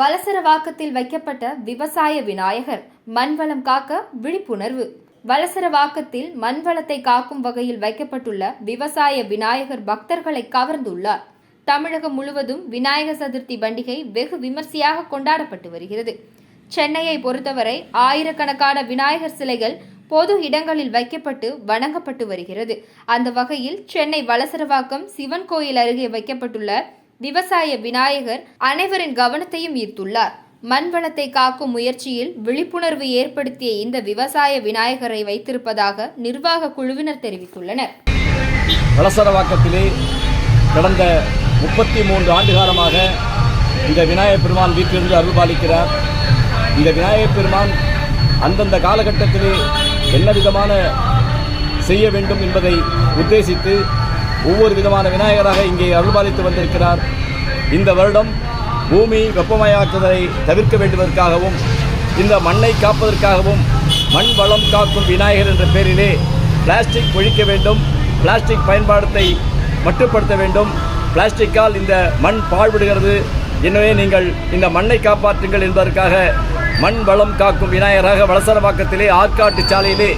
வலசரவாக்கத்தில் வைக்கப்பட்ட விவசாய விநாயகர் மண்வளம் காக்க விழிப்புணர்வு. வலசரவாக்கத்தில் மண்வளத்தை காக்கும் வகையில் வைக்கப்பட்டுள்ள விவசாய விநாயகர் பக்தர்களை கவர்ந்துள்ளார். தமிழகம் முழுவதும் விநாயகர் சதுர்த்தி பண்டிகை வெகு விமர்சையாக கொண்டாடப்பட்டு வருகிறது. சென்னையை பொறுத்தவரை ஆயிரக்கணக்கான விநாயகர் சிலைகள் பொது இடங்களில் வைக்கப்பட்டு வணங்கப்பட்டு வருகிறது. அந்த வகையில் சென்னை வலசரவாக்கம் சிவன் கோயில் அருகே வைக்கப்பட்டுள்ள விவசாய விநாயகர் அனைவரின் கவனத்தையும் ஈர்த்துள்ளார். மண் வளத்தை காக்கும் முயற்சியில் விழிப்புணர்வு ஏற்படுத்திய இந்த விவசாய விநாயகரை வைத்திருப்பதாக நிர்வாக குழுவினர் தெரிவித்துள்ளனர். வளசரவாக்கத்திலே கடந்த முப்பத்தி மூன்று ஆண்டு காலமாக இந்த விநாயகப் பெருமான் வீட்டிலிருந்து அருள்பாலிக்கிறார் இந்த விநாயகப் பெருமான் அந்தந்த காலகட்டத்திலே என்ன விதமான செய்ய வேண்டும் என்பதை உத்தேசித்து ஒவ்வொரு விதமான விநாயகராக இங்கே அருள்பாலித்து வந்திருக்கிறார். இந்த வருடம் பூமி வெப்பமயமாக்குவதை தவிர்க்க வேண்டுவதற்காகவும் இந்த மண்ணை காப்பதற்காகவும் மண் வளம் காக்கும் விநாயகர் என்ற பெயரிலே பிளாஸ்டிக் ஒழிக்க வேண்டும் பிளாஸ்டிக் பயன்பாடத்தை மட்டுப்படுத்த வேண்டும். பிளாஸ்டிக்கால் இந்த மண் பாழ்விடுகிறது எனவே நீங்கள் இந்த மண்ணை காப்பாற்றுங்கள் என்பதற்காக மண் வளம் காக்கும் விநாயகராக வளசரவாக்கத்திலே ஆற்காட்டு சாலையிலே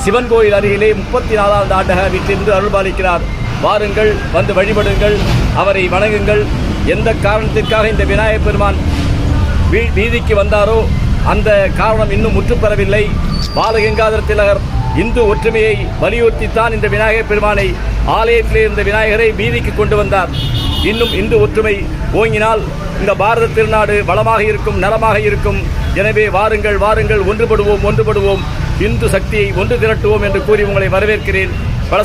சிவன் கோயில் அருகிலே முப்பத்தி நாலாவது ஆண்டாக வீட்டிலிருந்து அருள்பாலிக்கிறார். வாருங்கள் வந்து வழிபடுங்கள் அவரை வணங்குங்கள். எந்த காரணத்திற்காக இந்த விநாயகப் பெருமான் வீ வீதிக்கு வந்தாரோ அந்த காரணம் இன்னும் முற்றுப்பெறவில்லை. பாலகங்காதர திலகர் இந்து ஒற்றுமையை வலியுறுத்தித்தான் இந்த விநாயகர் பெருமானை ஆலயத்திலே இருந்த விநாயகரை வீதிக்கு கொண்டு வந்தார். இன்னும் இந்து ஒற்றுமை ஓங்கினால் இந்த பாரத திருநாடு வளமாக இருக்கும் நலமாக இருக்கும். எனவே வாருங்கள் வாருங்கள் ஒன்றுபடுவோம் ஒன்றுபடுவோம். இந்து சக்தியை ஒன்று திரட்டுவோம் என்று கூறி உங்களை வரவேற்கிறேன்.